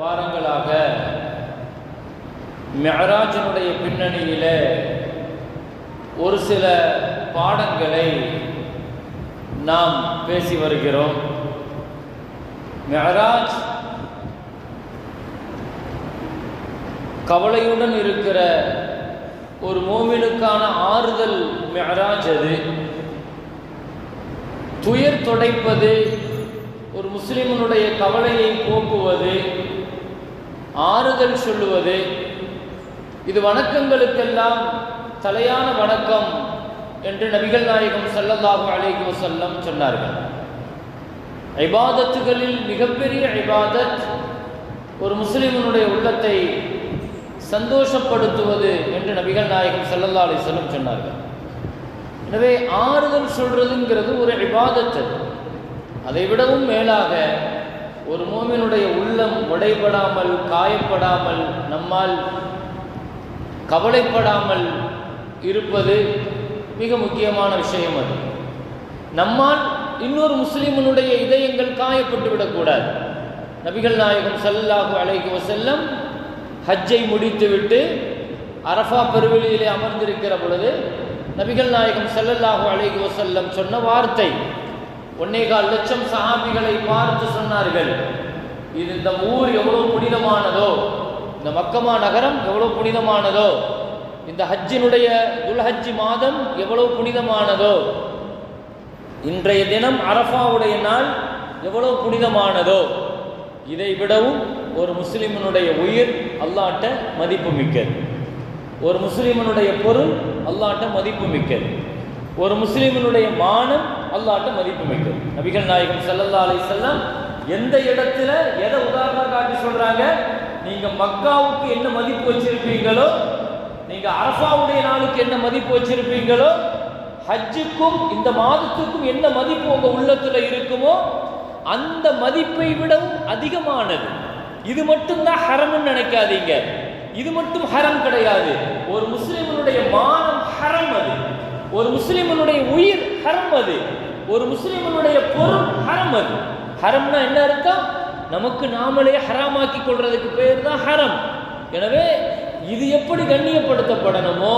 வாரங்களாக மெஹராஜனுடைய பின்னணியில் ஒரு சில பாடங்களை நாம் பேசி வருகிறோம். மெஹராஜ் கவலையுடன் இருக்கிற ஒரு மோமினுக்கான ஆறுதல் மெஹராஜ் அது. துயர் துடைப்பது ஒரு முஸ்லிமனுடைய கவலையை போக்குவது ஆறுதல் சொல்லுவது இது வணக்கங்களுக்கெல்லாம் தலையான வணக்கம் என்று நபிகள் நாயகம் சல்லல்லாஹு அலைஹி வசல்லம் சொன்னார்கள். ஐபாதத்துகளில் மிகப்பெரிய ஐபாதத் ஒரு முஸ்லிமனுடைய உள்ளத்தை சந்தோஷப்படுத்துவது என்று நபிகள் நாயகம் சல்லல்லா அலி வஸல்லம் சொன்னார்கள். எனவே ஆறுதல் சொல்றதுங்கிறது ஒரு இபாதத் அதை விடவும் மேலாக ஒரு மோமினுடைய உள்ளம் உடைபடாமல் காயப்படாமல் நம்மால் கவலைப்படாமல் இருப்பது மிக முக்கியமான விஷயம் அது. நம்மால் இன்னொரு முஸ்லிமனுடைய இதயங்கள் காயப்பட்டு விடக்கூடாது. நபிகள் நாயகம் ஸல்லல்லாஹு அலைஹி செல்லம் ஹஜ்ஜை முடித்துவிட்டு அரஃபா பெருவெளியிலே அமர்ந்திருக்கிற பொழுது நபிகள் நாயகம் ஸல்லல்லாஹு அலைஹி செல்லம் சொன்ன வார்த்தை ஒன்னேகால் லட்சம் சஹாபிகளை பார்த்து சொன்னார்கள் இது இந்த ஊர் எவ்வளவு புனிதமானதோ இந்த மக்கமா நகரம் எவ்வளவு புனிதமானதோ இந்த ஹஜ்ஜினுடைய துல்ஹஜ்ஜி மாதம் எவ்வளவு புனிதமானதோ இன்றைய தினம் அரஃபாவுடைய நாள் எவ்வளவு புனிதமானதோ இதை விடவும் ஒரு முஸ்லிமனுடைய உயிர் அல்லாட்ட மதிப்பு மிக்கது ஒரு முஸ்லிமனுடைய பொருள் அல்லாட்ட மதிப்பு மிக்கது ஒரு முஸ்லீமினுடைய மானம் அல்லாட்ட மதிப்பு மிக்கது நபிகள் நாயகம் செல்லல்லா அலைஹி செல்லம் எந்த இடத்துல எதை உதாரணம் காட்டி சொல்றாங்க? நீங்க மக்காவுக்கு என்ன மதிப்பு வச்சிருப்பீங்களோ நீங்க அரசாவுடைய நாளுக்கு என்ன மதிப்பு வச்சிருப்பீங்களோ ஹஜ்ஜுக்கும் இந்த மாதத்துக்கும் என்ன மதிப்பு உங்க உள்ளத்துல இருக்குமோ அந்த மதிப்பை விடவும் அதிகமானது. இது மட்டும்தான் ஹரம்னு நினைக்காதீங்க. இது மட்டும் ஹரம் கிடையாது. ஒரு முஸ்லிமனுடைய மானம் ஹரம் அது. ஒரு முஸ்லிமனுடைய உயிர் ஹரம் அது. ஒரு முஸ்லிமனுடைய பொருள் ஹரம் அது. ஹரம்னா என்ன அர்த்தம்? நமக்கு நாமளே ஹராமாக்கி கொள்றதுக்கு பேர் தான் ஹரம். எனவே இது எப்படி கண்ணியப்படுத்தப்படணுமோ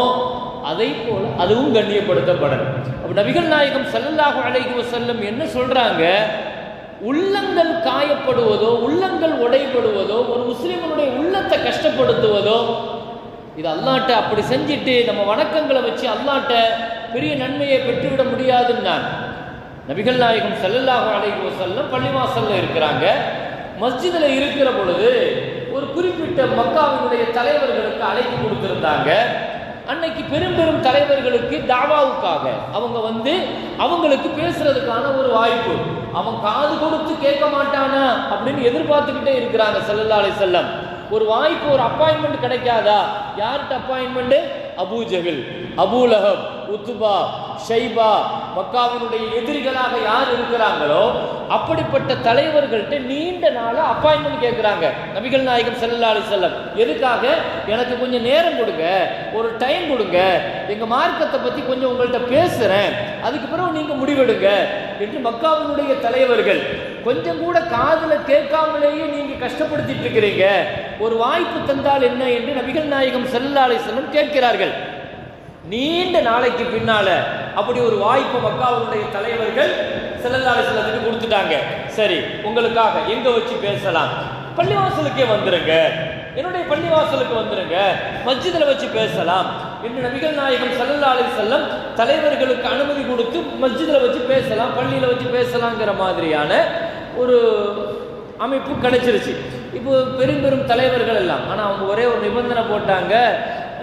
அதை போல அதுவும் கண்ணியப்படுத்தப்படணும். அப்ப நபிகள் நாயகம் செல்லல்லாக அலைஹி செல்லும் என்ன சொல்றாங்க? உள்ளங்கள் காயப்படுவதோ உள்ளங்கள் உடைபடுவதோ ஒரு முஸ்லிமனுடைய உள்ளத்தை கஷ்டப்படுத்துவதோ இது அல்லாட்ட அப்படி செஞ்சுட்டு நம்ம வணக்கங்களை வச்சு அல்லாட்ட பெரிய நன்மையை பெற்றுவிட முடியாதுன்னான் நபிகள் நாயகம் ஸல்லல்லாஹு அலைஹி வஸல்லம் பள்ளிவாசல்ல இருக்கிறாங்க. மஸ்ஜிதில் இருக்கிற பொழுது ஒரு குறிப்பிட்ட மக்காவினுடைய தலைவர்களுக்கு அழைப்பு கொடுத்திருந்தாங்க. அன்னைக்கு பெரும் பெரும் தலைவர்களுக்கு தாவாவுக்காக அவங்க வந்து அவங்களுக்கு பேசுறதுக்கான ஒரு வாய்ப்பு. அவன் காது கொடுத்து கேட்க மாட்டானா அப்படின்னு எதிர்பார்த்துக்கிட்டே இருக்கிறாங்க செல்லல்லாலை செல்லம் ஒரு வாய்ப்பு ஒரு அப்பாயின்மெண்ட் கிடைக்காதா? யார்கிட்ட அப்பாயின்மெண்ட் அபூ ஜஹில் அபூலகம் லஹப். உத்துபா ஷைபா மக்காவினுடைய எதிரிகளாக யார் இருக்கிறாங்களோ அப்படிப்பட்ட தலைவர்கள்ட்ட நீண்ட நாளா அப்பாயின்மெண்ட் கேட்குறாங்க நபிகள் நாயகம் ஸல்லல்லாஹு செல்லம் எதுக்காக? எனக்கு கொஞ்சம் நேரம் கொடுங்க ஒரு டைம் கொடுங்க எங்க மார்க்கத்தை பத்தி கொஞ்சம் உங்கள்கிட்ட பேசுறேன் அதுக்கு பிறகு நீங்க முடிவெடுங்க என்று மக்காவினுடைய தலைவர்கள் கொஞ்சம் கூட காதில் கேட்காமலேயே நீங்க கஷ்டப்படுத்திட்டு இருக்கிறீங்க. ஒரு வாய்ப்பு தந்தால் என்ன? என்று நபிகள் நாயகம் ஸல்லல்லாஹு செல்லம் கேட்கிறார்கள். நீண்ட நாளைக்கு பின்னால அப்படி ஒரு வாய்ப்பு மக்காவுடைய தலைவர்கள் செல்லல்லாறு செல்லத்துக்கு கொடுத்துட்டாங்க. சரி உங்களுக்காக எங்க வச்சு பேசலாம்? பள்ளிவாசலுக்கே வந்துருங்க. என்னுடைய பள்ளிவாசலுக்கு வந்துருங்க. மஸ்ஜிதில் வச்சு பேசலாம். என்று நபிகள் நாயகம் ஸல்லல்லாஹு அலைஹி செல்லம் தலைவர்களுக்கு அனுமதி கொடுத்து மஸ்ஜிதில் வச்சு பேசலாம் பள்ளியில் வச்சு பேசலாங்கிற மாதிரியான ஒரு அமைப்பு கிடைச்சிருச்சு. இப்போ பெரும் பெரும் தலைவர்கள் எல்லாம் ஆனால் அவங்க ஒரே ஒரு நிபந்தனை போட்டாங்க.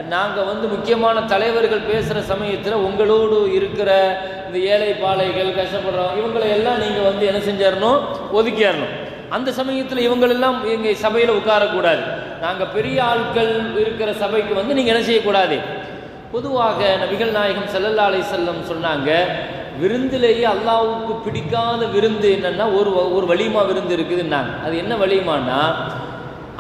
நாங்கள் வந்து முக்கியமான தலைவர்கள் பேசுகிற சமயத்தில் உங்களோடு இருக்கிற இந்த ஏழை பாலைகள் கஷ்டப்படுறவங்க இவங்களை எல்லாம் நீங்கள் வந்து என்ன செஞ்சிடணும் ஒதுக்கிடணும் அந்த சமயத்தில் இவங்களெல்லாம் எங்கள் சபையில் உட்காரக்கூடாது. நாங்கள் பெரிய ஆட்கள் இருக்கிற சபைக்கு வந்து நீங்கள் என்ன செய்யக்கூடாது? பொதுவாக நபிகள் நாயகம் செல்லல்லா அலை செல்லம் சொன்னாங்க விருந்திலேயே அல்லாவுக்கு பிடிக்காத விருந்து என்னன்னா ஒரு வ- ஒரு வலிமா விருந்து இருக்குதுன்னாங்க. அது என்ன வலிமானா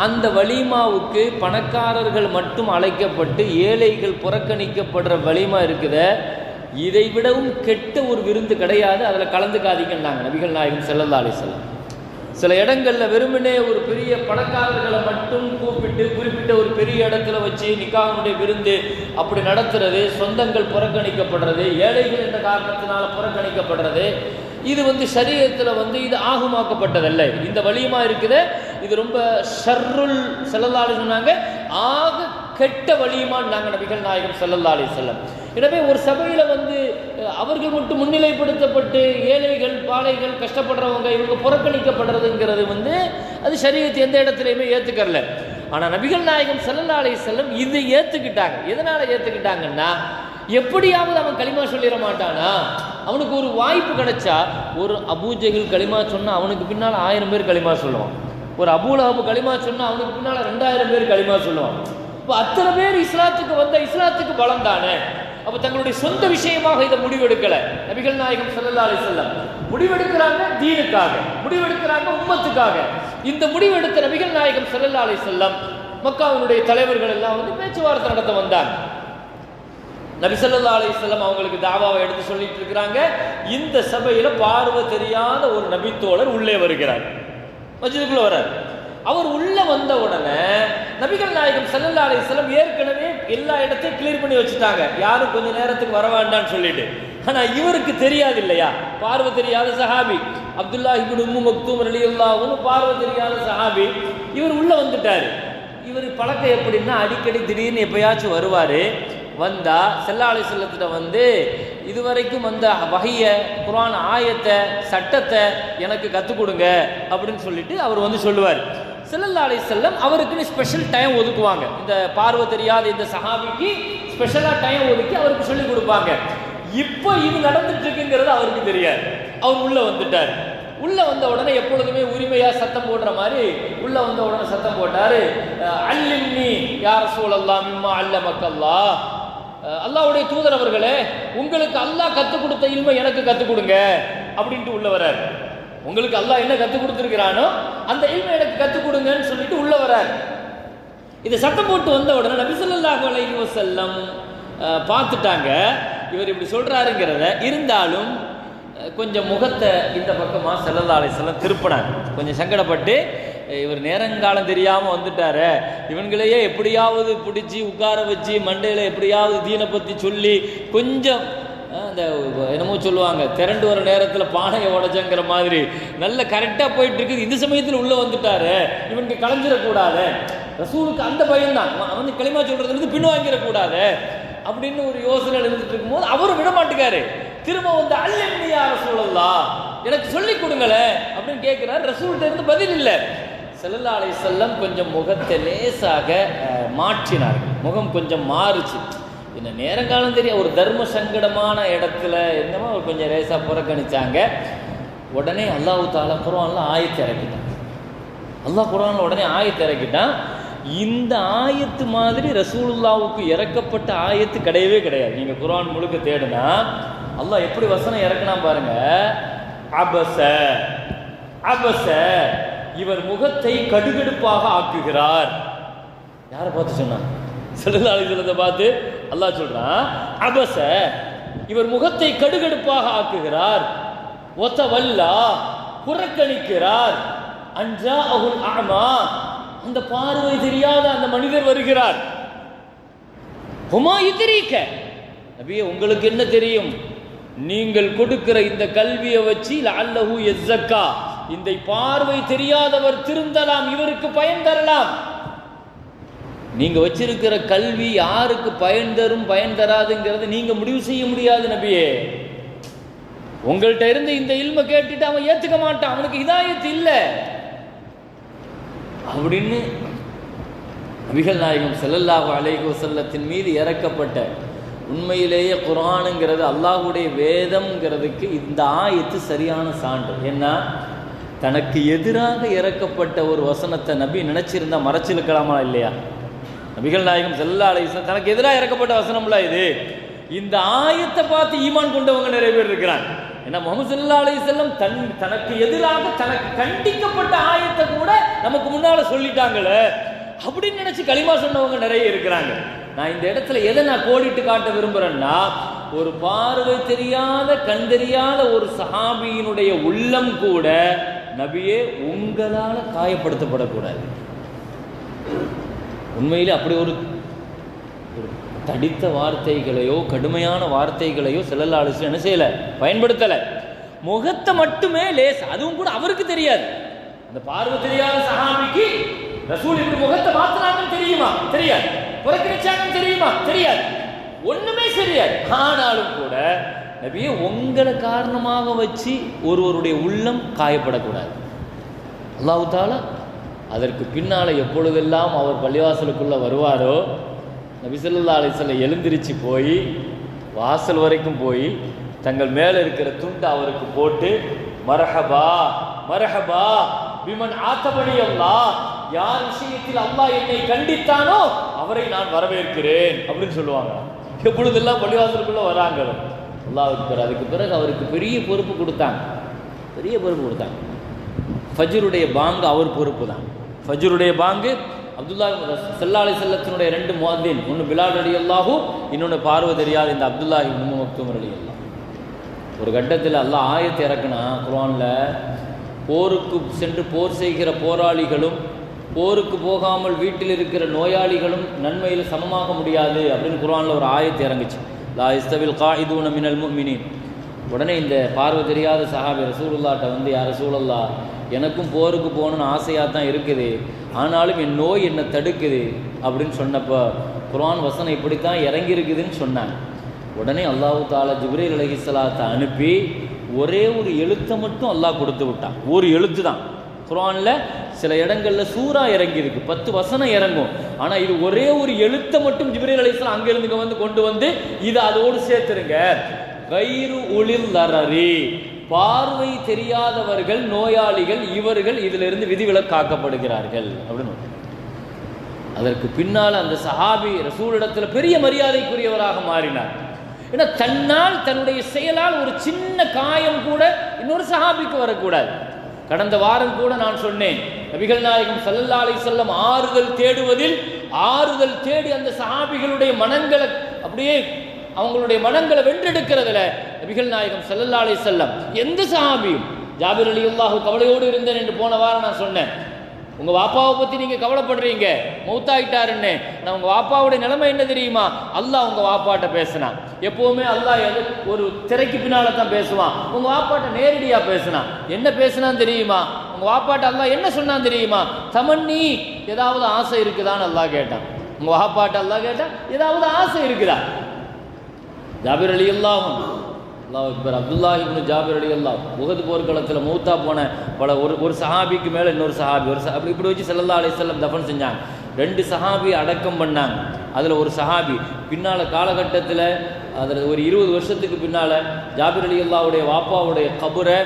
அந்த வலிமாவுக்கு பணக்காரர்கள் மட்டும் அழைக்கப்பட்டு ஏழைகள் புறக்கணிக்கப்படுற வலிமா இருக்குத. இதை விடவும் கெட்ட ஒரு விருந்து கிடையாது. அதில் கலந்துக்காதீங்கன்னாங்க நபிகள் நாயகம் செல்லந்தாலே அலைஹி சில இடங்களில் வெறுமனே ஒரு பெரிய பணக்காரர்களை மட்டும் கூப்பிட்டு குறிப்பிட்ட ஒரு பெரிய இடத்துல வச்சு நிக்காகனுடைய விருந்து அப்படி நடத்துறது சொந்தங்கள் புறக்கணிக்கப்படுறது ஏழைகள் என்ற காரணத்தினால புறக்கணிக்கப்படுறது. இது வந்து சரீரத்தில் வந்து இது ஆகுமாக்கப்பட்டதல்ல. இந்த வலியுமா இருக்குது. இது ரொம்ப ஷர்ருல் செல்லல்லாலி சொன்னாங்க. ஆக கெட்ட வழியுமான் நாங்கள் நபிகள் நாயகம் செல்லல்லாலி செல்லம் எனவே ஒரு சபையில் வந்து அவர்கள் மட்டும் முன்னிலைப்படுத்தப்பட்டு ஏழைகள் பாலைகள் கஷ்டப்படுறவங்க இவங்க புறக்கணிக்கப்படுறதுங்கிறது வந்து அது சரீரத்தை எந்த இடத்துலையுமே ஏற்றுக்கறல ஆனால் நபிகள் நாயகம் ஸல்லல்லாஹு செல்லம் இதை ஏற்றுக்கிட்டாங்க எதனால் ஏற்றுக்கிட்டாங்கன்னா எப்படியாவது அவன் களிமா சொல்லிட மாட்டானா? அவனுக்கு ஒரு வாய்ப்பு கிடைச்சா ஒரு அபூஜைகள் களிமா சொன்னால் அவனுக்கு பின்னால் ஆயிரம் பேர் களிமா சொல்லுவான். ஒரு அபூலஹபு களிமா சொன்னால் அவனுக்கு பின்னால் ரெண்டாயிரம் பேர் களிமா சொல்லுவான் இப்போ அத்தனை பேர் இஸ்லாத்துக்கு வந்த இஸ்லாத்துக்கு பலம் தானே? அப்போ தங்களுடைய சொந்த விஷயமாக இதை முடிவெடுக்கலை. நபிகள் நாயகம் சல்லா அலி செல்லம் முடிவெடுக்கிறாங்க தீனுக்காக முடிவெடுக்கிறாங்க உம்மத்துக்காக. இந்த முடிவெடுத்த நபிகள் நாயகம் சல்லா அலி வஸல்லம் மக்காவினுடைய தலைவர்கள் எல்லாம் வந்து பேச்சுவார்த்தை நடத்த வந்தாங்க. நபிசல்லா அலி செல்லம் அவங்களுக்கு தாவாவை எடுத்து சொல்லிட்டு இருக்கிறாங்க. இந்த சபையில் பார்வை தெரியாத ஒரு நபித்தோழர் உள்ளே வருகிறார். மஸ்ஜிதுக்குள்ளே வர்றார். அவர் உள்ளே வந்த உடனே நபிகள் நாயகம் செல்லல்லா அலைஹி வஸல்லம் ஏற்கனவே எல்லா இடத்தையும் கிளியர் பண்ணி வச்சுட்டாங்க. யாரும் கொஞ்ச நேரத்துக்கு வர வேண்டாம்னு சொல்லிட்டு. ஆனால் இவருக்கு தெரியாது இல்லையா? பார்வை தெரியாத சஹாபி. அப்துல்லாஹ் இப்னு உம்மு மக்தூம் ரலியல்லாஹு பார்வை தெரியாத சஹாபி. இவர் உள்ளே வந்துட்டாரு. இவர் பழக்கம் எப்படின்னா அடிக்கடி திடீர்னு எப்பயாச்சும் வருவார். வந்தால் செல்லாலை செல்லத்திட்ட வந்து இதுவரைக்கும் வந்த வகையை குரான் ஆயத்தை சட்டத்தை எனக்கு கற்றுக் கொடுங்க அப்படின்னு சொல்லிட்டு அவர் வந்து சொல்லுவார். செல்லல்லாலை செல்லம் அவருக்குன்னு ஸ்பெஷல் டைம் ஒதுக்குவாங்க. இந்த பார்வை தெரியாத இந்த சஹாபிக்கு ஸ்பெஷலாக டைம் ஒதுக்கி அவருக்கு சொல்லி கொடுப்பாங்க. இப்போ இது நடந்துட்டு இருக்குங்கிறது அவருக்கு தெரியாது. அவர் உள்ள வந்துட்டார். உள்ள வந்த உடனே எப்பொழுதுமே உரிமையா சத்தம் போடுற மாதிரி உள்ள வந்த உடனே சத்தம் போட்டாரு. அஹ், யார் சூழல்லாம் அல்ல மக்கல்லா அல்லாவுடைய தூதர் அவர்களே உங்களுக்கு அல்லாஹ் கற்றுக் கொடுத்த இல்மை எனக்கு கற்றுக் கொடுங்க அப்படின்ட்டு உள்ள வரார் உங்களுக்கு அல்லாஹ் என்ன கற்றுக் கொடுத்துருக்கிறானோ அந்த இல்மை எனக்கு கற்றுக் கொடுங்கன்னு சொல்லிட்டு உள்ள வரார் இது சட்டம் போட்டு வந்த உடனே நபி அலைஹி வசல்லம் பார்த்துட்டாங்க. இவர் இப்படி சொல்கிறாருங்கிறத இருந்தாலும் கொஞ்சம் முகத்தை இந்த பக்கமாக ஸல்லல்லாஹு அலைஹி திருப்பினார். கொஞ்சம் சங்கடப்பட்டு இவர் நேரங்காலம் தெரியாமல் வந்துட்டாரே. இவங்களையே எப்படியாவது பிடிச்சி உட்கார வச்சு மண்டையில் எப்படியாவது தீனை பற்றி சொல்லி கொஞ்சம் அந்த என்னமோ சொல்லுவாங்க திரண்டு வர நேரத்தில் பானையை உடச்சங்கிற மாதிரி. நல்ல கரெக்டாக போயிட்டு இருக்குது இந்த சமயத்தில் உள்ளே வந்துட்டாரு. இவனுக்கு கலைஞ்சிடக்கூடாது ரசூலுக்கு அந்த பயம்தான். அவன் வந்து களிமா சொல்றதுலேருந்து பின் வாங்கிடக்கூடாது. அப்படின்னு ஒரு யோசனை இருந்துட்டு இருக்கும்போது அவரும் விட மாட்டேங்காரு திரும்ப வந்து அல்லா ரசூலல்லா எனக்கு சொல்லி கொடுங்களேன். அப்படின்னு கேட்கிறார். ரசூல்கிட்ட இருந்து பதில் இல்லை. செல்லல்லா அலை செல்லம் கொஞ்சம் முகத்தை லேசாக மாற்றினார்கள். முகம் கொஞ்சம் மாறுச்சு. இந்த நேரங்காலம் தெரியும் ஒரு தர்ம சங்கடமான இடத்துல என்னமோ அவர் கொஞ்சம் லேசாக புறக்கணிச்சாங்க. உடனே அல்லாஹ் தாலா குரான்ல ஆயத்தை இறக்கிட்டான். அல்லாஹ் குரான்ல உடனே ஆயத்தை இறக்கிட்டான். இந்த ஆயத்து மாதிரி ரசூலுல்லாவுக்கு இறக்கப்பட்ட ஆயத்து கிடையவே கிடையாது. நீங்கள் குரான் முழுக்க தேடுனா அல்லாஹ் எப்படி வசனம் இறக்குனா பாருங்க. அபச அபச இவர் முகத்தை கடுகடுப்பாக ஆக்குகிறார். யாரை பார்த்து சொன்னான்? செல்லல்லா பார்த்து அல்லாஹ் சொல்றான் அபச இவர் முகத்தை கடுகடுப்பாக ஆக்குகிறார். ஒத்த வல்லா புறக்கணிக்கிறார். அன்றா அகுல் ஆமா அந்த பார்வை தெரியாத அந்த மனிதர் வருகிறார். ஹுமா இத்திரீக்க நபியே உங்களுக்கு என்ன தெரியும்? நீங்கள் கொடுக்கிற இந்த கல்வியை வச்சு அல்லஹு எஸ்ஸக்கா இந்த பார்வை தெரியாதவர் திருந்தலாம் இவருக்கு பயன் தரலாம். நீங்க வச்சிருக்கிற கல்வி யாருக்கு பயன் தரும் பயன் தராதுங்கிறது நீங்க முடிவு செய்ய முடியாது நபியே. உங்கள்கிட்ட இருந்து இந்த இல்ம கேட்டுட்டு அவன் ஏத்துக்க மாட்டான். அவனுக்கு இதாயத்து இல்லை. அப்படின்னு நபிகள் நாயகம் செல்லல்லாஹு அலைகோ செல்லத்தின் மீது இறக்கப்பட்ட உண்மையிலேயே குரானுங்கிறது அல்லாஹுடைய வேதம்ங்கிறதுக்கு இந்த ஆயத்து சரியான சான்று. ஏன்னா தனக்கு எதிராக இறக்கப்பட்ட ஒரு வசனத்தை நபி நினைச்சிருந்தா மறைச்சிருக்கலாமா இல்லையா? நபிகள் நாயகம் செல்லா அலைஹி தனக்கு எதிராக இறக்கப்பட்ட வசனம்ல இது. இந்த ஆயத்தை பார்த்து ஈமான் கொண்டவங்க நிறைய பேர் இருக்கிறாங்க. ஏன்னா முகமது ஸல்லல்லாஹு அலைஹி தன் தனக்கு எதிராக தனக்கு கண்டிக்கப்பட்ட ஆயத்தை கூட நமக்கு முன்னால சொல்லிட்டாங்களே. அப்படின்னு நினைச்சு களிமா சொன்னவங்க நிறைய இருக்கிறாங்க. நான் இந்த இடத்துல எதை நான் கோடிட்டு காட்ட விரும்புறேன்னா ஒரு பார்வை தெரியாத கண் தெரியாத ஒரு சஹாபியினுடைய உள்ளம் கூட நபியே உங்களால் காயப்படுத்தப்படக்கூடாது. உண்மையிலே அப்படி ஒரு தடித்த வார்த்தைகளையோ கடுமையான வார்த்தைகளையோ செல்லல்லாலிஸ்ல என்ன செய்யல? பயன்படுத்தலை. முகத்தை மட்டுமே லேஸ் அதுவும் கூட அவருக்கு தெரியாது. அந்த பார்வை தெரியாத சஹாபிக்கு ரசூல் இப்படி முகத்தை மாத்தினாங்கன்னு தெரியுமா? தெரியாது. புறக்கணிச்சாங்கன்னு தெரியுமா? தெரியாது. ஒண்ணுமே தெரியாது ஆனாலும் கூட நபியே உங்களை காரணமாக வச்சு ஒருவருடைய உள்ளம் காயப்படக்கூடாது. அல்லாஹ் அதற்கு பின்னால் எப்பொழுதெல்லாம் அவர் பள்ளிவாசலுக்குள்ளே வருவாரோ நபிசல்லா அலிசல்ல எழுந்திருச்சு போய் வாசல் வரைக்கும் போய் தங்கள் மேலே இருக்கிற துண்டை அவருக்கு போட்டு மரஹபா மரஹபா விமன் ஆத்தபடி அல்லா யார் விஷயத்தில் அல்லாஹ் என்னை கண்டித்தானோ அவரை நான் வரவேற்கிறேன். அப்படின்னு சொல்லுவாங்க. எப்பொழுதெல்லாம் பள்ளிவாசலுக்குள்ளே வராங்களோ அல்லாஹ்வுக்கு பிறகு அதுக்கு பிறகு அவருக்கு பெரிய பொறுப்பு கொடுத்தாங்க. பெரிய பொறுப்பு கொடுத்தாங்க. ஃபஜ்ருடைய பாங்கு அவர் பொறுப்பு தான். ஃபஜ்ருடைய பாங்கு அப்துல்லா செல்லா அலி செல்லத்தினுடைய ரெண்டு மோதின் ஒன்று பிலால் அலி அல்லாஹும் இன்னொன்று பார்வை தெரியாத இந்த அப்துல்லாஹி உம்மு மக்தூம் அலி அல்லா ஒரு கட்டத்தில் அல்லாஹ் ஆயத்தை இறக்குனா குரானில் போருக்கு சென்று போர் செய்கிற போராளிகளும் போருக்கு போகாமல் வீட்டில் இருக்கிற நோயாளிகளும் நன்மையில் சமமாக முடியாது அப்படின்னு குரானில் ஒரு ஆயத்தை இறங்குச்சு. லா இஸ்தவில் காயிதூன மினல் முமினின் உடனே இந்த பார்வை தெரியாத சஹாபி ரசூலுல்லாட்ட வந்து யார் ரசூலல்லா எனக்கும் போருக்கு போகணும்னு ஆசையாக தான் இருக்குது. ஆனாலும் என் நோய் என்னை தடுக்குது. அப்படின்னு சொன்னப்போ குர்ஆன் வசனம் இப்படித்தான் இறங்கி இருக்குதுன்னு சொன்னாங்க. உடனே அல்லாஹு தாலா ஜிப்ரீல் அலஹிஸ்லாத்தை அனுப்பி ஒரே ஒரு எழுத்தை மட்டும் அல்லாஹ் கொடுத்து விட்டான். ஒரு எழுத்து தான் குரானில் சில இடங்கள்ல சூறா இறங்கி இருக்கு பத்து வசனம் இறங்கும். ஆனா இது ஒரே ஒரு எழுத்தை மட்டும் ஜிப்ரீல் அலிஸ்லாம் அங்கிருந்து வந்து கொண்டு வந்து இது அதோடு சேர்த்துருங்க. கயிறு ஒளில் லரரி பார்வை தெரியாதவர்கள் நோயாளிகள் இவர்கள் இதிலிருந்து விதிவிலக்காக்கப்படுகிறார்கள். அப்படின்னு அதற்கு பின்னால் அந்த சஹாபி ரசூலிடத்தில் பெரிய மரியாதைக்குரியவராக மாறினார். ஏன்னா தன்னால் தன்னுடைய செயலால் ஒரு சின்ன காயம் கூட இன்னொரு சஹாபிக்கு வரக்கூடாது. கடந்த வாரம் கூட நான் சொன்னேன். நபிகள் நாயகம் ஸல்லல்லாஹு அலைஹி ஆறுதல் தேடுவதில் ஆறுதல் தேடி அந்த சஹாபிகளுடைய மனங்களை அப்படியே அவங்களுடைய மனங்களை வென்றெடுக்கிறதுல நபிகள் நாயகம் ஸல்லல்லாஹு செல்லம் எந்த சஹாபியும் ஜாபிர் அலி அல்லாஹு கவலையோடு இருந்தேன் என்று போன வாரம் நான் சொன்னேன். உங்கள் வாப்பாவை பற்றி நீங்கள் கவலைப்படுறீங்க. மௌத்தாயிட்டாருன்னு. நான் உங்கள் வாப்பாவுடைய நிலைமை என்ன தெரியுமா? அல்லாஹ் உங்கள் வாப்பாட்ட பேசினான் எப்போவுமே அல்லாஹ் எது ஒரு திரைக்கு பின்னால் தான் பேசுவான். உங்கள் வாப்பாட்ட நேரடியாக பேசினான் என்ன பேசுனான்னு தெரியுமா? உங்கள் வாப்பாட்ட அல்லாஹ் என்ன சொன்னான் தெரியுமா? தமன்னி ஏதாவது ஆசை இருக்குதான்னு அல்லாஹ் கேட்டான். உங்கள் வாப்பாட்ட அல்லாஹ் கேட்டான் ஏதாவது ஆசை இருக்குதா? ஜாபிர் அலி அல்லாஹும் அல்லாஹ் அக்பர். அப்துல்லாஹி இப்னு ஜாபிர் அலி அல்லாஹ் உகது போர்க்களத்தில் மூத்தா போன பல ஒரு ஒரு சஹாபிக்கு மேலே இன்னொரு சஹாபி. ஒரு அப்படி இப்படி வச்சு செல்லல்லா அலி செல்லம் தஃபன் செஞ்சாங்க. ரெண்டு சஹாபி அடக்கம் பண்ணாங்க. அதில் ஒரு சஹாபி. பின்னால் காலகட்டத்தில் அதில் ஒரு இருபது வருஷத்துக்கு பின்னால் ஜாபிர் அலி அல்லாவுடைய வாப்பாவுடைய கபரை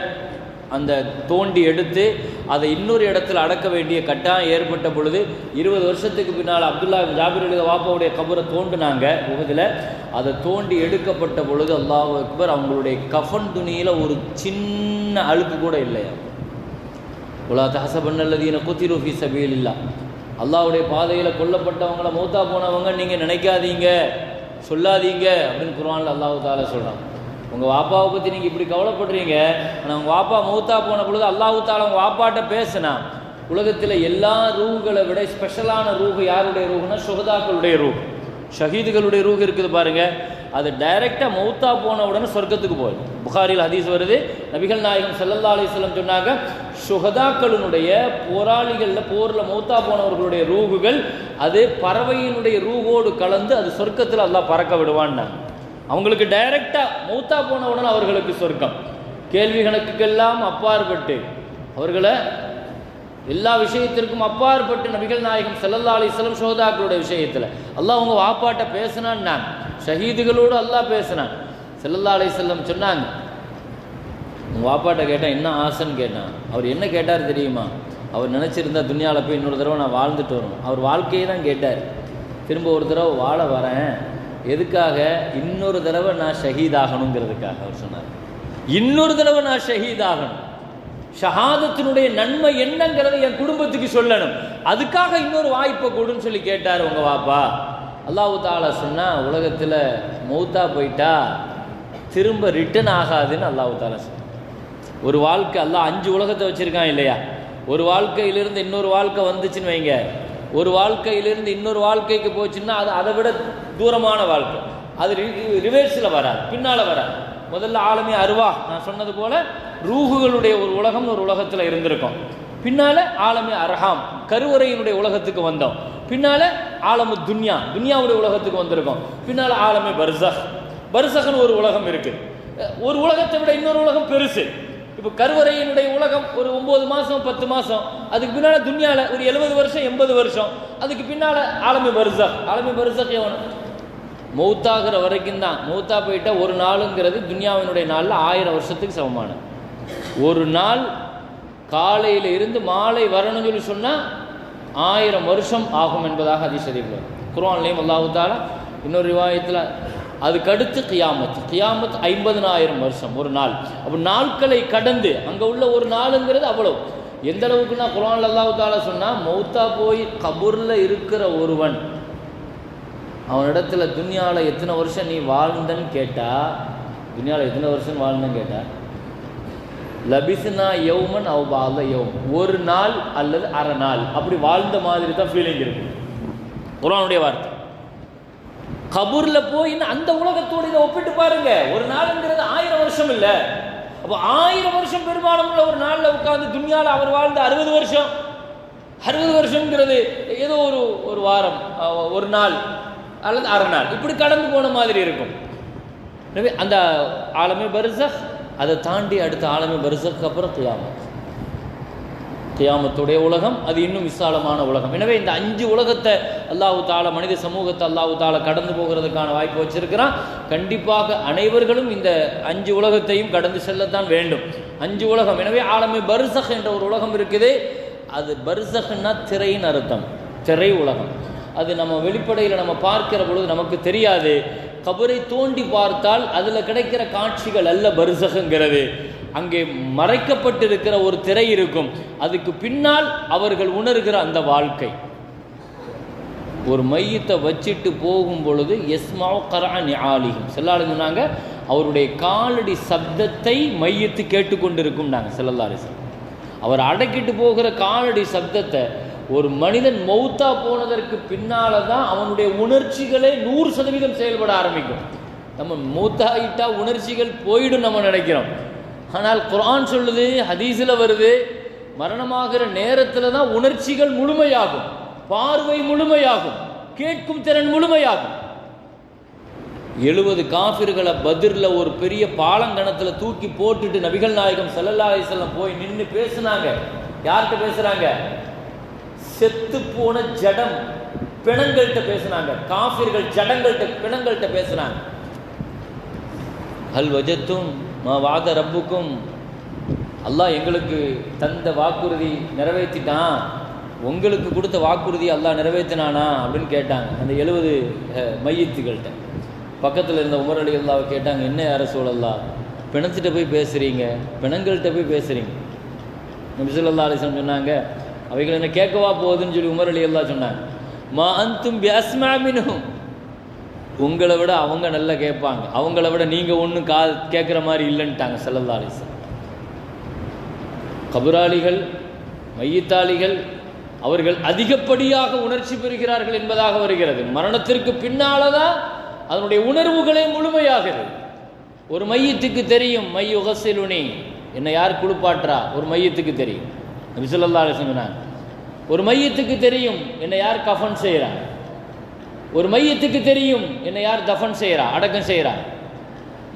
அந்த தோண்டி எடுத்து அதை இன்னொரு இடத்துல அடக்க வேண்டிய கட்டாயம் ஏற்பட்ட பொழுது இருபது வருஷத்துக்கு பின்னால் அப்துல்லா ஜாபிர் அலி வாப்பாவுடைய கபரை தோண்டினாங்க உகதில் அதை தோண்டி எடுக்கப்பட்ட பொழுது அல்லாஹ் அக்பர் அவங்களுடைய கஃன் துணியில் ஒரு சின்ன அழுக்கு கூட இல்லையா? உலா குத்தி குத்திரு சபையில் இல்லா அல்லாவுடைய பாதையில் கொல்லப்பட்டவங்கள மூத்தா போனவங்க நீங்கள் நினைக்காதீங்க சொல்லாதீங்க அப்படின்னு குர்ஆன்ல அல்லாஹ் தாலா சொல்கிறான் உங்கள் வாப்பாவை பற்றி நீங்கள் இப்படி கவலைப்படுறீங்க. ஆனால் உங்கள் வாப்பா மூத்தா போன பொழுது அல்லாஹூத்தால தாலா உங்கள் வாப்பாட்ட பேசினா உலகத்தில் எல்லா ரூகளை விட ஸ்பெஷலான ரூஹு யாருடைய ரூஹுனா சுகதாக்களுடைய ரூஹ் ஷஹீதுகளுடைய ரூஹ் இருக்குது பாருங்க. அது டைரெக்டாக மௌத்தா போன உடனே சொர்க்கத்துக்கு போகுது. புகாரில் ஹதீஸ் வருது. நபிகள் நாயகம் ஸல்லல்லாஹு அலிஸ்லம் சொன்னாங்க சுகதாக்களினுடைய போராளிகளில் போரில் மௌத்தா போனவர்களுடைய ரூகுகள் அது பறவையினுடைய ரூகோடு கலந்து அது சொர்க்கத்தில் அல்லாஹ் பறக்க விடுவான்னாங்க. அவங்களுக்கு டைரெக்டாக மூத்தா போன உடனே அவர்களுக்கு சொர்க்கம். கேள்வி கணக்குக்கெல்லாம் அப்பாற்பட்டு. அவர்களை எல்லா விஷயத்திற்கும் அப்பாற்பட்டு நபிகள் நாயகம் செல்லல்லா அலிஸ்லம் சோதாக்களுடைய விஷயத்தில். அல்லாஹ் அவங்க வாப்பாட்ட பேசினான் நான் ஷஹீதுகளோடு அல்லாஹ் பேசினான் செல்லல்லா அலைஹி சொன்னாங்க. உங்கள் வாப்பாட்ட கேட்டேன் என்ன ஆசைன்னு கேட்டான் அவர் என்ன கேட்டார் தெரியுமா? அவர் நினச்சிருந்தா துனியாவில் போய் இன்னொரு தடவை நான் வாழ்ந்துட்டு வரணும் அவர் வாழ்க்கையை தான் கேட்டார். திரும்ப ஒரு தடவை வாழ வரேன். எதுக்காக? இன்னொரு தடவை நான் ஷஹீத் ஆகணுங்கிறதுக்காக அவர் சொன்னார். இன்னொரு தடவை நான் ஷஹீத் ஆகணும் ஷஹாதத்தினுடைய நன்மை என்னங்கிறத என் குடும்பத்துக்கு சொல்லணும். அதுக்காக இன்னொரு வாய்ப்பை கொடுன்னு சொல்லி கேட்டார் உங்கள் வாப்பா அல்லாஹு தாலா சொன்னால் உலகத்தில் மௌத்தா போயிட்டா திரும்ப ரிட்டர்ன் ஆகாதுன்னு அல்லாஹு தாலா சொன்னான் ஒரு வாழ்க்கை அல்லாஹ் அஞ்சு உலகத்தை வச்சுருக்கான் இல்லையா? ஒரு வாழ்க்கையிலிருந்து இன்னொரு வாழ்க்கை வந்துச்சுன்னு வைங்க. ஒரு வாழ்க்கையிலிருந்து இன்னொரு வாழ்க்கைக்கு போச்சுன்னா அது அதை விட தூரமான வாழ்க்கை. அது ரிவேர்ஸில் வராது. பின்னால் வராது. முதல்ல ஆளுமே அருவா. நான் சொன்னது போல ரூகுகளுடைய ஒரு உலகம் ஒரு உலகத்தில் இருந்திருக்கும். பின்னால ஆலமே அரஹாம். கருவறையினுடைய உலகத்துக்கு வந்தோம். பின்னால ஆலமு துன்யா. துன்யாவுடைய உலகத்துக்கு வந்திருக்கோம். பின்னால ஆலமே பர்சஹ் பர்சஹ்னு ஒரு உலகம் இருக்கு. ஒரு உலகத்தை விட இன்னொரு உலகம் பெருசு. இப்போ கருவறையினுடைய உலகம் ஒரு ஒன்பது மாதம் பத்து மாதம் அதுக்கு பின்னால் துன்யாவில் ஒரு எழுபது வருஷம் எண்பது வருஷம். அதுக்கு பின்னால் ஆலமி பர்சஹ் ஆலமி பர்சஹ் எவனும் மௌத்தாகிற வரைக்கும் தான். மௌத்தா போயிட்டா ஒரு நாளுங்கிறது துன்யாவினுடைய நாளில் ஆயிரம் வருஷத்துக்கு சமமான. ஒரு நாள் காலையில் இருந்து மாலை வரணும்னு சொல்லி சொன்னால் ஆயிரம் வருஷம் ஆகும் என்பதாக அதிசரிப்பு குர்ஆன்லேயும் அல்லாஹு தாலா இன்னொரு விவாயத்தில் அதுக்கடுத்து கியாமத். கியாமத் ஐம்பதனாயிரம் வருஷம் ஒரு நாள். அப்போ நாட்களை கடந்து அங்கே உள்ள ஒரு நாளுங்கிறது அவ்வளோ எந்த அளவுக்குன்னா குரான் அல்லாஹு தாலா சொன்னால் மௌத்தா போய் கபூரில் இருக்கிற ஒருவன் அவனிடத்துல துன்யாவில் எத்தனை வருஷம் நீ வாழ்ந்தன்னு கேட்டா துன்யாவில் எத்தனை வருஷம் வாழ்ந்தன்னு கேட்டா லபிசுனா யௌமன் அவ் பால யௌம். ஒரு நாள் அல்லது அரை நாள். அப்படி வாழ்ந்த மாதிரி தான் ஃபீலிங் இருக்கு. குரானுடைய வார்த்தை. கபூர்ல போய் அந்த உலகத்தோடு இதை ஒப்பிட்டு பாருங்க. ஒரு நாளுங்கிறது ஆயிரம் வருஷம் இல்லை. அப்போ ஆயிரம் வருஷம் பெரும்பாலும் உள்ள ஒரு நாளில் உட்கார்ந்து துன்யாவில் அவர் வாழ்ந்த அறுபது வருஷம். அறுபது வருஷங்கிறது ஏதோ ஒரு ஒரு வாரம் ஒரு நாள் அல்லது அரை நாள். இப்படி கடந்து போன மாதிரி இருக்கும். எனவே அந்த ஆலமே பரிசக் அதை தாண்டி அடுத்த ஆலமே பரிசக்கு அப்புறம் கியாமத். கியாமத்துடைய உலகம் அது இன்னும் விசாலமான உலகம். எனவே இந்த அஞ்சு உலகத்தை அல்லாஹு தால மனித சமூகத்தை அல்லாஹு தால கடந்து போகிறதுக்கான வாய்ப்பு வச்சிருக்கிறான். கண்டிப்பாக அனைவர்களும் இந்த அஞ்சு உலகத்தையும் கடந்து செல்லத்தான் வேண்டும். அஞ்சு உலகம். எனவே ஆலமே பருசக் என்ற ஒரு உலகம் இருக்குது. அது பருசகன்னா திரையின் அர்த்தம். திரை உலகம். அது நம்ம வெளிப்படையில் நம்ம பார்க்கிற பொழுது நமக்கு தெரியாது. கபரை தோண்டி பார்த்தால் அதில் கிடைக்கிற காட்சிகள் அல்ல பருசகங்கிறது. அங்கே மறைக்கப்பட்டிருக்கிற ஒரு திரை இருக்கும். அதுக்கு பின்னால் அவர்கள் உணர்கிற அந்த வாழ்க்கை. ஒரு மையத்தை வச்சுட்டு போகும் பொழுது எஸ்மாவ் கரான் நியாலிகும் செல்லாளு சொன்னாங்க அவருடைய காலடி சப்தத்தை மையத்து கேட்டுக்கொண்டிருக்கும் நாங்கள் செல்லல்லாரிசம் அவர் அடக்கிட்டு போகிற காலடி சப்தத்தை ஒரு மனிதன் மௌத்தா போனதற்கு பின்னால தான் அவனுடைய உணர்ச்சிகளே நூறு சதவீதம் செயல்பட ஆரம்பிக்கும். நம்ம மூத்தாயிட்டா உணர்ச்சிகள் போயிடும் நம்ம நினைக்கிறோம். ஆனால் குரான் சொல்லுது ஹதீஸில் வருது மரணமாகிற நேரத்தில் தான் உணர்ச்சிகள் முழுமையாகும் பார்வை முழுமையாகும் கேட்கும் திறன் முழுமையாகும். எழுபது காஃபிர்களை பதிரில் ஒரு பெரிய பாலங்கணத்தில் தூக்கி போட்டுட்டு நபிகள் நாயகம் ஸல்லல்லாஹு போய் நின்று பேசுனாங்க. யார்கிட்ட பேசுறாங்க? செத்து போன ஜடம் பிணங்கள்கிட்ட பேசுனாங்க. காஃபிர்கள் ஜடங்கள்கிட்ட பிணங்கள்கிட்ட பேசுனாங்க. அல்வஜத்தும் மா வாத ரப்புக்கும் அல்லாஹ் எங்களுக்கு தந்த வாக்குறுதி நிறைவேற்றிட்டான். உங்களுக்கு கொடுத்த வாக்குறுதி அல்லாஹ் நிறைவேற்றினானா அப்படின்னு கேட்டாங்க. அந்த எழுபது மையத்துகள்கிட்ட. பக்கத்தில் இருந்த உமர் அலி அல்லாவை கேட்டாங்க என்ன யார சூழல்லா பிணத்திட்ட போய் பேசுகிறீங்க பிணங்கள்கிட்ட போய் பேசுகிறீங்க நபிசுல்லா அலிஸ்லாம் சொன்னாங்க அவைகள் என்ன கேட்கவா போகுதுன்னு சொல்லி உமர் அலி அல்லா சொன்னாங்க. மா அந்தும் பியஸ்மா மினும் உங்களை விட அவங்க நல்லா கேட்பாங்க. அவங்கள விட நீங்கள் ஒன்றும் கா கேட்குற மாதிரி இல்லைன்ட்டாங்க சல்லல்லா கபுராளிகள் மையத்தாளிகள் அவர்கள் அதிகப்படியாக உணர்ச்சி பெறுகிறார்கள் என்பதாக வருகிறது. மரணத்திற்கு பின்னால தான் அதனுடைய உணர்வுகளே முழுமையாகிறது. ஒரு மையத்துக்கு தெரியும் மையுகசிலுனி என்னை யார் குளிப்பாட்டுறா ஒரு மையத்துக்கு தெரியும். நபிசுல்லா சொன்னாங்க. ஒரு மையத்துக்கு தெரியும் என்னை யார் கஃபன் செய்கிறாங்க ஒரு மையத்துக்கு தெரியும். என்னை யார் தஃபன் செய்கிறா அடக்கம் செய்கிறா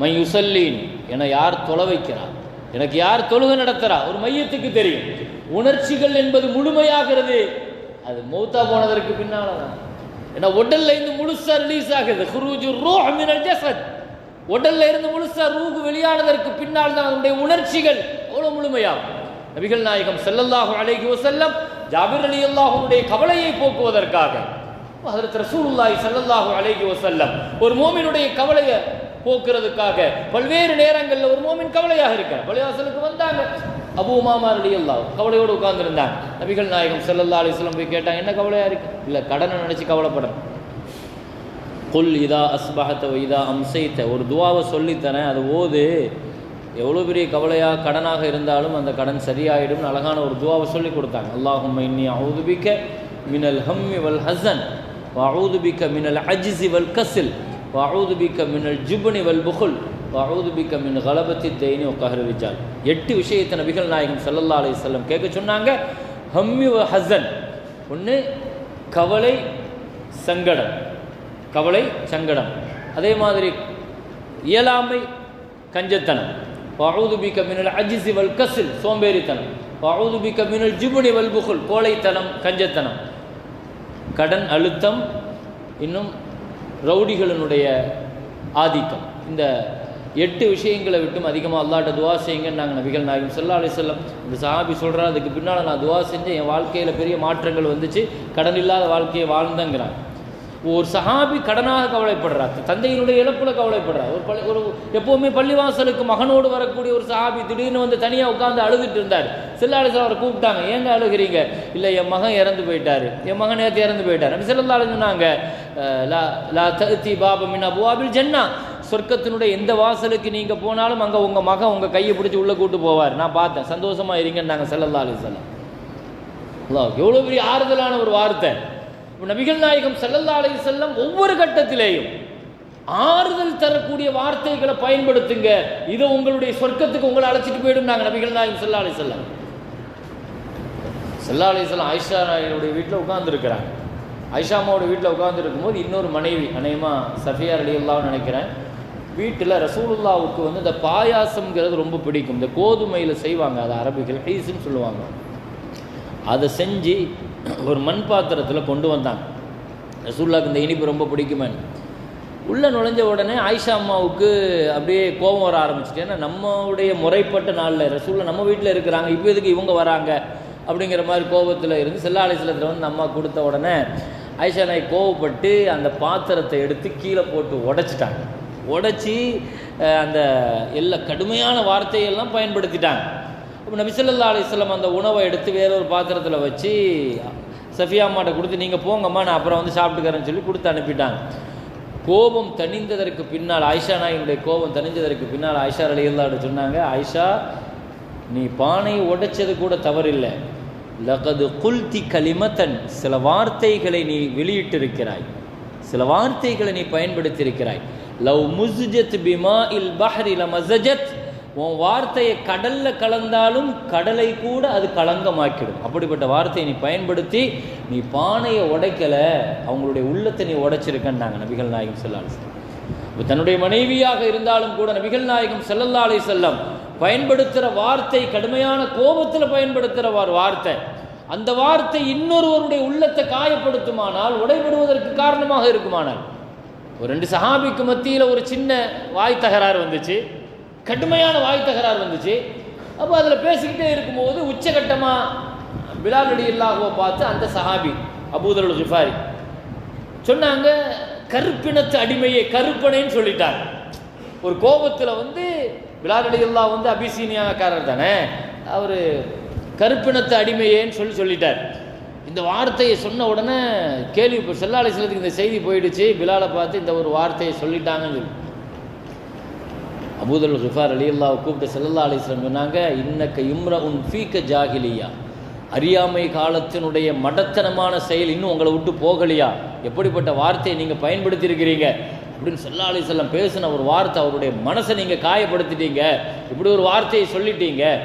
மை யுசல்லீன் என்னை யார் தொலை வைக்கிறா? எனக்கு யார் தொழுகை நடத்துகிறா ஒரு மையத்துக்கு தெரியும். உணர்ச்சிகள் என்பது முழுமையாகிறது. அது மௌத்தா போனதற்கு பின்னால் தான் ஏன்னா உடல்ல இருந்து முழுசா ரிலீஸ் ஆகுது. குருஜு ரூஹ் மினல் ஜஸத் உடல்ல இருந்து முழுசா ரூகு வெளியானதற்கு பின்னால் தான் அதனுடைய உணர்ச்சிகள் அவ்வளோ முழுமையாகும். நபிகள் நாயகம் ஸல்லல்லாஹு அழகி செல்லம் ஜாபிர் அலி அல்லாஹனுடைய கவலையை போக்குவதற்காக அதற்கு ரசூலுல்லாய் சல்லல்லாஹு அலைஹி வசல்லம் ஒரு மோமினுடைய கவலையை போக்குறதுக்காக பல்வேறு நேரங்களில் ஒரு மோமின் கவலையாக இருக்க பள்ளிவாசலுக்கு வந்தாங்க. அபு உமாமா அலி கவலையோடு உட்கார்ந்துருந்தாங்க. நபிகள் நாயகம் செல்லல்லா அலைஹி போய் கேட்டாங்க என்ன கவலையாக இருக்கு? இல்லை கடனை நினச்சி கவலைப்படுறேன் கொல் இதா அஸ்பகத்தை இதா அம்சைத்த. ஒரு துவாவை சொல்லித்தரேன் அது ஓது. எவ்வளோ பெரிய கவலையாக கடனாக இருந்தாலும் அந்த கடன் சரியாயிடும் அழகான ஒரு துவாவை சொல்லி கொடுத்தாங்க. அல்லாஹும் இன்னி அவுதுபிக்க மினல் ஹம்மி வல் ஹசன் வஅூதுபிக்க மினல் அஜ்ஸி வல் கசில் வஅூதுபிக்க மினல் ஜுப்னி வல் புகுல் வஅூதுபிக்க மின் கலபத்தி தைனி ஒக்கஹர் ரிஜால் எட்டு விஷயத்தை நபிகள் நாயகம் சல்லல்லா அலி வஸல்லம் கேட்க சொன்னாங்க. ஹம்மி வ ஹசன் ஒன்று கவலை சங்கடம். கவலை சங்கடம். அதே மாதிரி இயலாமை கஞ்சத்தனம். வஅூது பிக மினல் அஜிசி வல் கசில் சோம்பேறித்தனம். வஅூது பிக மினல் ஜிபுனி வல் புகுல் கோழைத்தனம் கஞ்சத்தனம். கடன் அழுத்தம் இன்னும் ரவுடிகளினுடைய ஆதிக்கம். இந்த எட்டு விஷயங்களை விட்டும் அதிகமாக அல்லாட்ட துவா செய்யுங்கன்னு நாங்கள் நபிகள் நாயகம் சொல்லா அலி செல்லம் இந்த சஹாபி சொல்கிறார் அதுக்கு பின்னால் நான் துவா செஞ்சேன் என் வாழ்க்கையில் பெரிய மாற்றங்கள் வந்துச்சு கடன் இல்லாத வாழ்க்கையை வாழ்ந்தேங்கிறாங்க. ஒரு சஹாபி கடனாக கவலைப்படுறார் தந்தையினுடைய இழப்பில் கவலைப்படுறார். ஒரு பள்ளி ஒரு எப்போவுமே பள்ளிவாசலுக்கு மகனோடு வரக்கூடிய ஒரு சஹாபி திடீர்னு வந்து தனியாக உட்காந்து அழுதுட்டு இருந்தார். செல்லாலிசல் அவரை கூப்பிட்டாங்க ஏங்க அழுகிறீங்க? இல்லை என் மகன் இறந்து போயிட்டார். என் மகன் நேற்று இறந்து போயிட்டார். அப்படி செல்லல்லாலும் சொன்னாங்க லா லா தத்தி பாப அபுவாபில் ஜென்னா. சொர்க்கத்தினுடைய எந்த வாசலுக்கு நீங்கள் போனாலும் அங்கே உங்கள் மகன் உங்கள் கையை பிடிச்சி உள்ளே கூட்டு போவார். நான் பார்த்தேன். சந்தோஷமாக இருங்கன்னு நாங்கள் செல்லல்லா அலிசல்லாம் அல்லாஹ் எவ்வளோ பெரிய ஆறுதலான ஒரு வார்த்தை. நபிகள் நாயகம் ஸல்லல்லாஹு அலைஹி ஒவ்வொரு கட்டத்திலேயும் ஆறுதல் தரக்கூடிய வார்த்தைகளை பயன்படுத்துங்க. இதை உங்களுடைய சொர்க்கத்துக்கு உங்களை அழைச்சிட்டு போயிடும் நாங்கள் நபிகள் நாயகம் ஸல்லல்லாஹு அலைஹி வஸல்லம். ஸல்லல்லாஹு அலைஹி வஸல்லம் ஆயிஷா நாயனுடைய வீட்டில் உட்கார்ந்துருக்கிறாங்க. ஆயிஷா அம்மாவோட வீட்டில் உட்கார்ந்துருக்கும்போது இன்னொரு மனைவி அநேகமாக சஃபியார் ரலியல்லாஹு நினைக்கிறேன் வீட்டில் ரசூலுல்லாவுக்கு வந்து இந்த பாயாசம்ங்கிறது ரொம்ப பிடிக்கும். இந்த கோதுமையில் செய்வாங்க அதை அரபிகள் ஹீஸ்ன்னு சொல்லுவாங்க. அதை செஞ்சு ஒரு மண் பாத்திரத்தில் கொண்டு வந்தாங்க ரசூல்லாக்கு இந்த இனிப்பு ரொம்ப பிடிக்குமே. உள்ளே நுழைஞ்ச உடனே ஆயிஷா அம்மாவுக்கு அப்படியே கோபம் வர ஆரம்பிச்சிட்டு ஏன்னா நம்மளுடைய முறைப்பட்ட நாளில் ரசூல்லா நம்ம வீட்டில் இருக்கிறாங்க. இப்போ எதுக்கு இவங்க வராங்க? அப்படிங்கிற மாதிரி கோபத்தில் இருந்து செல்லாலேசலத்தில் வந்து அம்மா கொடுத்த உடனே ஆயிஷா நாய் கோவப்பட்டு அந்த பாத்திரத்தை எடுத்து கீழே போட்டு உடைச்சிட்டாங்க. உடச்சி அந்த எல்லா கடுமையான வார்த்தையெல்லாம் பயன்படுத்திட்டாங்க. அப்போ நபிசல்லா அலிஸ்லாம் அந்த உணவை எடுத்து வேற ஒரு பாத்திரத்தில் வச்சு சஃபியா அம்மாட்ட கொடுத்து நீங்கள் போங்கம்மா நான் அப்புறம் வந்து சாப்பிட்டுக்கிறேன்னு சொல்லி கொடுத்து அனுப்பிட்டாங்க. கோபம் தணிந்ததற்கு பின்னால் ஆயிஷா நாயினுடைய கோபம் தணிஞ்சதற்கு பின்னால் ஆயிஷா அலிகல்லாட்ட சொன்னாங்க ஆயிஷா நீ பானையை உடைச்சது கூட தவறில்லை. லகது குல்தி களிமத்தன் சில வார்த்தைகளை நீ வெளியிட்டிருக்கிறாய். சில வார்த்தைகளை நீ பயன்படுத்தியிருக்கிறாய். லவ் முஸ்ஜத் பிமா இல் பஹ்ரி மசஜத் உன் வார்த்தையை கடல்ல கலந்தாலும் கடலை கூட அது களங்கமாக்கிடும். அப்படிப்பட்ட வார்த்தையை நீ பயன்படுத்தி நீ பானையை உடைக்கல அவங்களுடைய உள்ளத்தை நீ உடைச்சிருக்கன்னாங்க நபிகள் நாயகம் செல்லாலை செல்லம் தன்னுடைய மனைவியாக இருந்தாலும் கூட நபிகள் நாயகம் செல்லல்லாலை செல்லம் பயன்படுத்துகிற வார்த்தை கடுமையான கோபத்தில் பயன்படுத்துகிற வார்த்தை. அந்த வார்த்தை இன்னொருவருடைய உள்ளத்தை காயப்படுத்துமானால் உடைபடுவதற்கு காரணமாக இருக்குமானால். ஒரு ரெண்டு சஹாபிக்கு மத்தியில் ஒரு சின்ன வாய் தகராறு வந்துச்சு. கடுமையான வாய் தகராறு வந்துச்சு. அப்போ அதில் பேசிக்கிட்டே இருக்கும்போது உச்சகட்டமாக பிலால் அடி இல்லாகவோ பார்த்து அந்த சஹாபி அபூதருல் ஜிஃபாரி. சொன்னாங்க கருப்பினத்து அடிமையை கருப்பனைன்னு சொல்லிட்டார். ஒரு கோபத்தில் வந்து பிலால் அலி இல்லா வந்து அபிசீனியாக்காரர் தானே அவர் கருப்பினத்து அடிமையேன்னு சொல்லி சொல்லிட்டார். இந்த வார்த்தையை சொன்ன உடனே கேள்வி இப்போ செல்லாலை செல்லத்துக்கு இந்த செய்தி போயிடுச்சு. பிலாலை பார்த்து இந்த ஒரு வார்த்தையை சொல்லிட்டாங்கன்னு சொல்லி. அபூதல் ஹிஃபார் அலி அல்லாவை கூப்பிட்டு செல்லல்லா அலிஸ்லாம் சொன்னாங்க இன்னக்க இம்ர உன் ஃபீக்க ஜாகிலியா. அறியாமை காலத்தினுடைய மடத்தனமான செயல் இன்னும் உங்களை விட்டு போகலையா? எப்படிப்பட்ட வார்த்தையை நீங்கள் பயன்படுத்தியிருக்கிறீங்க? அப்படின்னு செல்லா அலிஸ்லாம் பேசின ஒரு வார்த்தை அவருடைய மனசை நீங்கள் காயப்படுத்திட்டீங்க. இப்படி ஒரு வார்த்தையை சொல்லிட்டீங்க.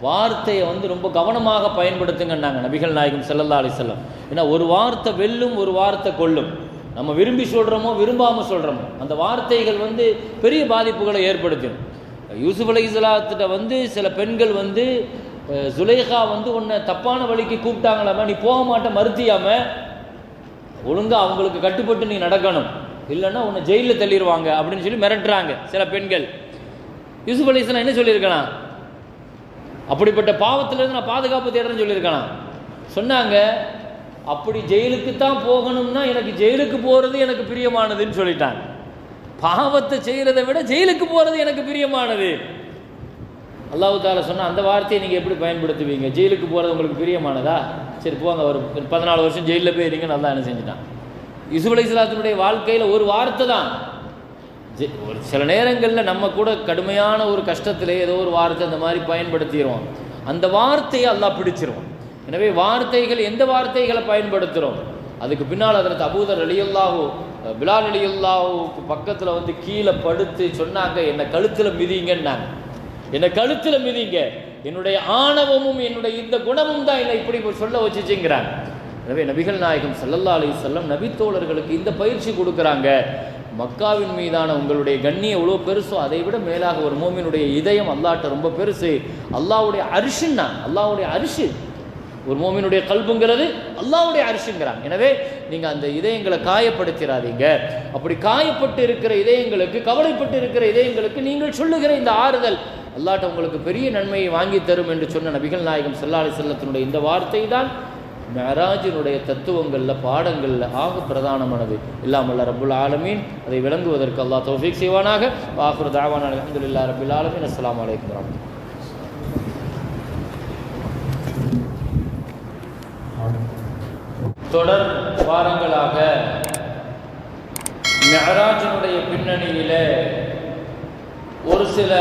வார்த்தையை வந்து ரொம்ப கவனமாக பயன்படுத்துங்கன்னாங்க நபிகள் நாயகம் செல்லல்லா அலி செல்லம் ஏன்னா ஒரு வார்த்தை வெல்லும் ஒரு வார்த்தை கொல்லும். நம்ம விரும்பி சொல்கிறோமோ விரும்பாமல் சொல்கிறோமோ அந்த வார்த்தைகள் வந்து பெரிய பாதிப்புகளை ஏற்படுத்தும். யூசுப் அலைஹிஸ்ஸலாத்திட்ட வந்து சில பெண்கள் வந்து சுலேகா வந்து உன்னை தப்பான வழிக்கு கூப்பிட்டாங்களாம நீ போக மாட்ட மறுத்தியாம ஒழுங்காக அவங்களுக்கு கட்டுப்பட்டு நீ நடக்கணும். இல்லைன்னா உன்னை ஜெயிலில் தள்ளிடுவாங்க அப்படின்னு சொல்லி மிரட்டுறாங்க சில பெண்கள். யூசுப் அலைஹிஸ்ஸலாம் என்ன சொல்லியிருக்கலாம்? அப்படிப்பட்ட பாவத்திலேருந்து நான் பாதுகாப்பு தேடுறேன்னு சொல்லியிருக்கலாம். சொன்னாங்க அப்படி ஜெயிலுக்கு தான் போகணும்னா எனக்கு ஜெயிலுக்கு போகிறது எனக்கு பிரியமானதுன்னு சொல்லிட்டாங்க. பாவத்தை செய்கிறதை விட ஜெயிலுக்கு போகிறது எனக்கு பிரியமானது. அல்லாஹு தால சொன்னால் அந்த வார்த்தையை நீங்கள் எப்படி பயன்படுத்துவீங்க? ஜெயிலுக்கு போகிறது உங்களுக்கு பிரியமானதா? சரி போங்க ஒரு பதினாலு வருஷம் ஜெயிலில் போயிருங்க நல்லா என்ன செஞ்சுட்டான். யூசுப் இஸ்லாத்தினுடைய வாழ்க்கையில் ஒரு வார்த்தை தான். ஜெ- ஒரு சில நேரங்களில் நம்ம கூட கடுமையான ஒரு கஷ்டத்திலே ஏதோ ஒரு வார்த்தை அந்த மாதிரி பயன்படுத்திடுவோம். அந்த வார்த்தையை அல்லாஹ் பிடிச்சிருவோம் எனவே வார்த்தைகள் எந்த வார்த்தைகளை பயன்படுத்துகிறோம்? அதுக்கு பின்னால் அதில் அபூதர் அலியுல்லாஹு பிலால் அலியுல்லாஹுக்கு பக்கத்தில் வந்து கீழே படுத்து சொன்னாங்க என்னை கழுத்தில் மிதிங்கன்னாங்க. என்னை கழுத்தில் மிதிங்க. என்னுடைய ஆணவமும் என்னுடைய இந்த குணமும் தான் என்னை இப்படி சொல்ல வச்சுச்சுங்கிறாங்க. எனவே நபிகள் நாயகம் சல்லல்லா அலி வஸல்லம் நபித்தோழர்களுக்கு இந்த பயிற்சி கொடுக்குறாங்க. மக்காவின் மீதான உங்களுடைய கண்ணியம் எவ்வளோ பெருசோ அதை விட மேலாக ஒரு மோமினுடைய இதயம் அல்லாட்ட ரொம்ப பெருசு. அல்லாவுடைய அரிசுன்னா அல்லாவுடைய அரிசு ஒரு மோமினுடைய கல்புங்கிறது அல்லாவுடைய அரிசுங்கிறாங்க. எனவே நீங்கள் அந்த இதயங்களை காயப்படுத்திடாதீங்க அப்படி காயப்பட்டு இருக்கிற இதயங்களுக்கு கவலைப்பட்டு இருக்கிற இதயங்களுக்கு நீங்கள் சொல்லுகிற இந்த ஆறுதல் அல்லாட்ட உங்களுக்கு பெரிய நன்மையை வாங்கி தரும் என்று சொன்ன நபிகள் நாயகம் ஸல்லல்லாஹு செல்லத்தினுடைய இந்த வார்த்தை தான் மெராஜினுடைய தத்துவங்களில் பாடங்களில் ஆக பிரதானமானது. இல்லாமல் ரபுல் ஆலமீன் அதை விளங்குவதற்கு அல்லாஹ் தௌஃபிக் செய்வானாக. வாக்குறு தாவான அலமதுல்லா ரபுல் ஆலமீன். அஸ்லாம் வலைக்கம் வரமத்துல தொடர் வாரங்களாக மெஹராஜினுடைய பின்னணியில் ஒரு சில